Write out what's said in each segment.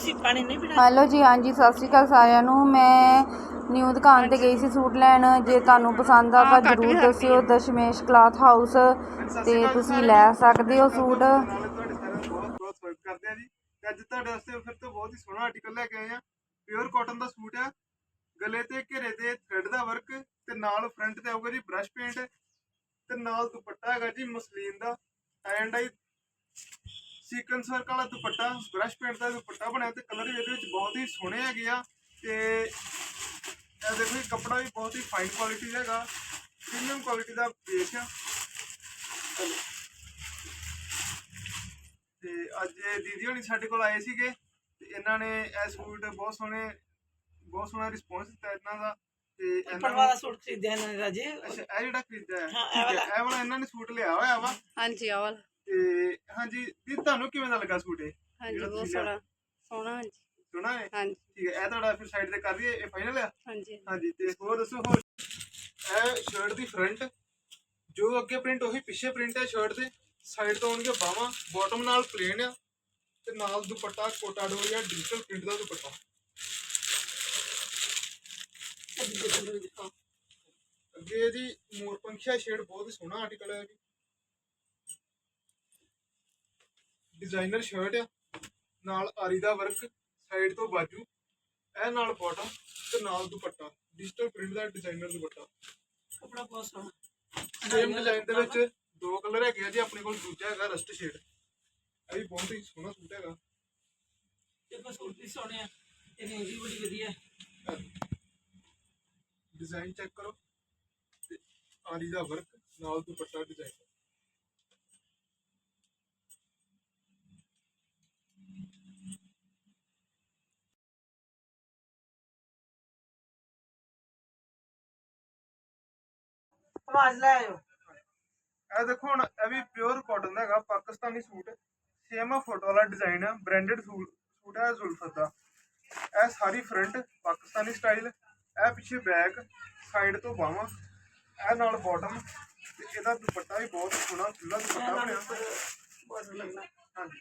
ਤੁਸੀਂ ਪਾਣੀ ਨਹੀਂ ਪੀਣਾ ਹੈਲੋ ਜੀ ਹਾਂਜੀ ਸਤਿ ਸ਼੍ਰੀ ਅਕਾਲ ਸਾਰਿਆਂ ਨੂੰ। ਮੈਂ ਨਿਊ ਦੁਕਾਨ ਤੇ ਗਈ ਸੀ ਸੂਟ ਲੈਣ। ਜੇ ਤੁਹਾਨੂੰ ਪਸੰਦ ਆ ਤਾਂ ਜਰੂਰ ਦੱਸਿਓ। ਦਸ਼ਮੇਸ਼ ਕਲਾਥ ਹਾਊਸ ਤੇ ਤੁਸੀਂ ਲੈ ਸਕਦੇ ਹੋ ਸੂਟ। ਨਾਲੇ ਤੁਹਾਡੇ ਸਾਰਿਆਂ ਦਾ ਬਹੁਤ ਬਹੁਤ ਸਵਾਗਤ ਕਰਦੇ ਆ ਜੀ। ਤੇ ਅੱਜ ਤੁਹਾਡੇ ਵਾਸਤੇ ਫਿਰ ਤੋਂ ਬਹੁਤ ਹੀ ਸੋਹਣਾ ਆਰਟੀਕਲ ਲੈ ਕੇ ਆਏ ਆ। ਪਿਓਰ ਕਾਟਨ ਦਾ ਸੂਟ ਆ। ਗਲੇ ਤੇ ਘੇਰੇ ਤੇ ਥ੍ਰੈਡ ਦਾ ਵਰਕ ਤੇ ਨਾਲ ਫਰੰਟ ਤੇ ਆਊਗਾ ਜੀ ਬ੍ਰਸ਼ ਪੇਂਟ ਤੇ ਨਾਲ ਦੁਪੱਟਾ ਹੈਗਾ ਜੀ ਮਸਲੀਨ ਦਾ। ਐਂਡ ਆਈ ਸੀਕੁਐਂਸ ਵਰਕ ਵਾਲਾ ਦੁਪੱਟਾ ਬ੍ਰਸ਼ ਪੇਂਟ ਦਾ ਦੁਪੱਟਾ ਬਣਿਆ ਤੇ ਕਲਰ ਵੀ ਇਹਦੇ ਵਿੱਚ ਬਹੁਤ ਹੀ ਸੋਹਣੇ ਹੈਗੇ ਆ ਤੇ ਇਹ ਦੇਖੋ ਜੀ ਕੱਪੜਾ ਵੀ ਬਹੁਤ ਹੀ ਫਾਈਨ ਕੁਆਲਿਟੀ ਦਾ ਹੈਗਾ ਪ੍ਰੀਮੀਅਮ ਕੁਆਲਿਟੀ ਦਾ ਬੇਸ ਆ। ਤੇ ਅੱਜ ਇਹ ਦੀਦੀ ਹੋਣੀ ਸਾਡੇ ਕੋਲ ਆਏ ਸੀਗੇ ਤੇ ਇਹਨਾਂ ਨੇ ਇਹ ਸੂਟ ਬਹੁਤ ਸੋਹਣੇ ਬਹੁਤ ਸੋਹਣਾ ਰਿਸਪੌਂਸ ਦਿੱਤਾ ਇਹਨਾਂ ਦਾ ਤੇ ਇਹਨਾਂ ਨੂੰ ਸੂਟ ਖਰੀਦਿਆ ਇਹਨਾਂ ਨੇ ਰਾਜੇ। ਅੱਛਾ ਇਹ ਜਿਹੜਾ ਖਰੀਦਿਆ ਹੈ। ਹਾਂ, ਇਹ ਵਾਲਾ। ਇਹ ਵਾਲਾ ਇਹਨਾਂ ਨੇ ਸੂਟ ਲਿਆ ਹੋਇਆ ਵਾ। ਹਾਂਜੀ ਆਵਲ ਤੇ ਹਾਂਜੀ ਦੀ ਤੁਹਾਨੂੰ ਕਿਵੇਂ ਦਾ ਲੱਗਾ ਸੂਟ ਇਹ? ਹਾਂਜੀ ਜਿਹੜਾ ਬਹੁਤ ਤੁਸੀਂ ਲਿਆ? ਸੋਹਣਾ ਸੋਹਣਾ ਹਾਂਜੀ। ਸੋਹਣਾ ਹੈ? ਹਾਂਜੀ। ਠੀਕ ਹੈ ਇਹ ਤੁਹਾਡਾ ਫਿਰ ਸਾਈਡ ਤੇ ਕਰ ਦਈਏ ਇਹ ਫਾਈਨਲ ਆ? ਹਾਂਜੀ ਹਾਂਜੀ। ਤੇ ਹੋਰ ਦੱਸੋ ਹੋਰ? ਇਹ ਸ਼ਰਟ ਦੀ ਫਰੰਟ ਜੋ ਅੱਗੇ ਪ੍ਰਿੰਟ ਉਹੀ ਪਿੱਛੇ ਪ੍ਰਿੰਟ ਹੈ ਸ਼ਰਟ ਦੇ ਸਾਈਡ ਤੋਂ ਆਉਣਗੇ ਬਾਹਾਂ ਬਾਟਮ ਨਾਲ ਪਲੇਨ ਆ ਤੇ ਨਾਲ ਦੁਪੱਟਾ ਕੋਟਾ ਡੋ ਜਾਂ ਡਿਜੀਟਲ ਪ੍ਰਿੰਟ ਦਾ ਦੁਪੱਟਾ। ਅੱਗੇ ਇਹਦੀ ਮੋਰ ਪੰਖੀਆ ਸ਼ੇਡ ਬਹੁਤ ਹੀ ਸੋਹਣਾ ਆਰਟੀਕਲ ਹੈ ਜੀ ਡਿਜ਼ਾਈਨਰ ਸ਼ਰਟ ਆ ਨਾਲ ਆਰੀ ਦਾ ਵਰਕ ਸਾਈਡ ਤੋਂ ਬਾਜੂ ਇਹ ਨਾਲ ਬਾਟਮ ਤੇ ਨਾਲ ਦੁਪੱਟਾ ਡਿਜੀਟਲ ਪ੍ਰਿੰਟ ਦਾ ਡਿਜ਼ਾਈਨਰ ਦੁਪੱਟਾ। ਕੱਪੜਾ ਬਹੁਤ ਸੋਹਣਾ। ਸੇਮ ਡਿਜ਼ਾਈਨ ਦੇ ਵਿੱਚ ਦੋ ਕਲਰ ਹੈਗੇ ਆ ਜੀ ਆਪਣੇ ਕੋਲ ਦੂਜਾ ਹੈਗਾ ਰਸਟ ਸ਼ੇਡ ਇਹ ਵੀ ਬਹੁਤ ਹੀ ਸੋਹਣਾ ਸੂਟ ਹੈਗਾ। ਦੇਖੋ ਸੂਟ ਵੀ ਸੋਹਣੇ ਆ ਤੇ ਰੇਂਜ ਵੀ ਬੜੀ ਵਧੀਆ। ਹੈ। ਡਿਜ਼ਾਈਨ ਚੈੱਕ ਕਰੋ ਆਰੀ ਦਾ ਵਰਕ ਨਾਲ ਦੁਪੱਟਾ ਡਿਜ਼ਾਈਨ ਆਵਾਜ਼ ਲੈ ਆਇਓ। ਇਹ ਦੇਖੋ ਹੁਣ, ਇਹ ਵੀ ਪਿਓਰ ਕਾਟਨ ਦਾ ਹੈਗਾ, ਪਾਕਿਸਤਾਨੀ ਸੂਟ। ਸੇਮ ਫੋਟੋ ਵਾਲਾ ਡਿਜ਼ਾਈਨ ਹੈ ਬ੍ਰਾਂਡਡ ਸੂਟ ਹੈ ਜ਼ੁਲਫਤ ਦਾ। ਇਹ ਸਾਰੀ ਫਰੰਟ ਪਾਕਿਸਤਾਨੀ ਸਟਾਈਲ ਇਹ ਪਿੱਛੇ ਬੈਕ ਸਾਈਡ ਤੋਂ ਬਾਹਾਂ, ਇਹ ਨਾਲ ਬਾਟਮ ਤੇ ਇਹਦਾ ਦੁਪੱਟਾ ਵੀ ਬਹੁਤ ਸੋਹਣਾ ਖੁੱਲਾ ਦੁਪੱਟਾ ਬਣਿਆ ਬਹੁਤ ਲੱਗਣਾ ਹਾਂਜੀ,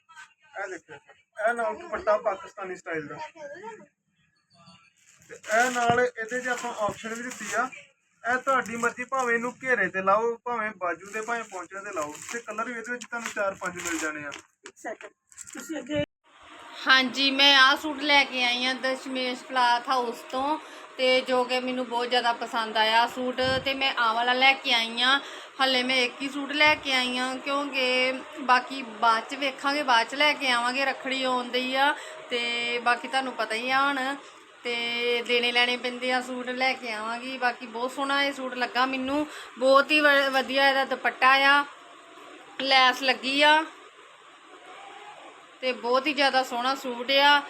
ਇਹ ਦੇਖੋ, ਇਹ ਨਾਲ ਦੁਪੱਟਾ ਪਾਕਿਸਤਾਨੀ ਸਟਾਈਲ ਦਾ। ਤੇ ਇਹ ਨਾਲ ਇਹਦੇ 'ਚ ਆਪਾਂ ਆਪਸ਼ਨ ਵੀ ਦਿੱਤੀ ਆ ਇਹ ਤੁਹਾਡੀ ਮਰਜ਼ੀ ਭਾਵੇਂ ਇਹਨੂੰ ਘੇਰੇ ਤੇ ਲਾਓ ਭਾਵੇਂ ਬਾਜੂ ਤੇ ਭਾਵੇਂ ਪੌਂਚੇ ਤੇ ਲਾਓ। ਤੇ ਕਲਰ ਵੀ ਇਹਦੇ ਵਿੱਚ ਤੁਹਾਨੂੰ 4-5 ਮਿਲ ਜਾਣੇ ਆ। ਇੱਕ ਸੈਕਿੰਡ ਤੁਸੀਂ ਅੱਗੇ ਹਾਂਜੀ ਮੈਂ ਆਹ ਸੂਟ ਲੈ ਕੇ ਆਈ ਹਾਂ ਦਸ਼ਮੇਸ਼ ਕਲਾਥ ਹਾਊਸ ਤੋਂ ਤੇ ਜੋ ਕਿ ਮੈਨੂੰ ਬਹੁਤ ਜ਼ਿਆਦਾ ਪਸੰਦ ਆਇਆ ਸੂਟ ਤੇ ਮੈਂ ਆਹ ਵਾਲਾ ਲੈ ਕੇ ਆਈ ਹਾਂ ਹੱਲੇ ਮੈਂ ਇੱਕ ਹੀ ਸੂਟ ਲੈ ਕੇ ਆਈ ਹਾਂ ਕਿਉਂਕਿ ਬਾਕੀ ਬਾਅਦ ਚ ਵੇਖਾਂਗੇ ਬਾਅਦ ਚ ਲੈ ਕੇ ਆਵਾਂਗੇ ਰੱਖੜੀ ਆਉਂਦੀ ਆ ਤੇ ਬਾਕੀ ਤੁਹਾਨੂੰ ਪਤਾ ਹੀ ਆ ਹੁਣ। ਤੇ ਦੇਣੇ ਲੈਣੇ ਪੈਂਦੇ ਆ, ਸੂਟ ਲੈ ਕੇ ਆਵਾਂਗੀ। ਬਾਕੀ ਬਹੁਤ ਸੋਹਣਾ ਇਹ ਸੂਟ ਲੱਗਾ ਮੈਨੂੰ। ਬਹੁਤ ਹੀ ਵ- ਵਧੀਆ ਇਹਦਾ ਦੁਪੱਟਾ ਆ। ਲੈਸ ਲੱਗੀ ਆ। ਤੇ ਬਹੁਤ ਹੀ ਜ਼ਿਆਦਾ ਸੋਹਣਾ ਸੂਟ ਆ।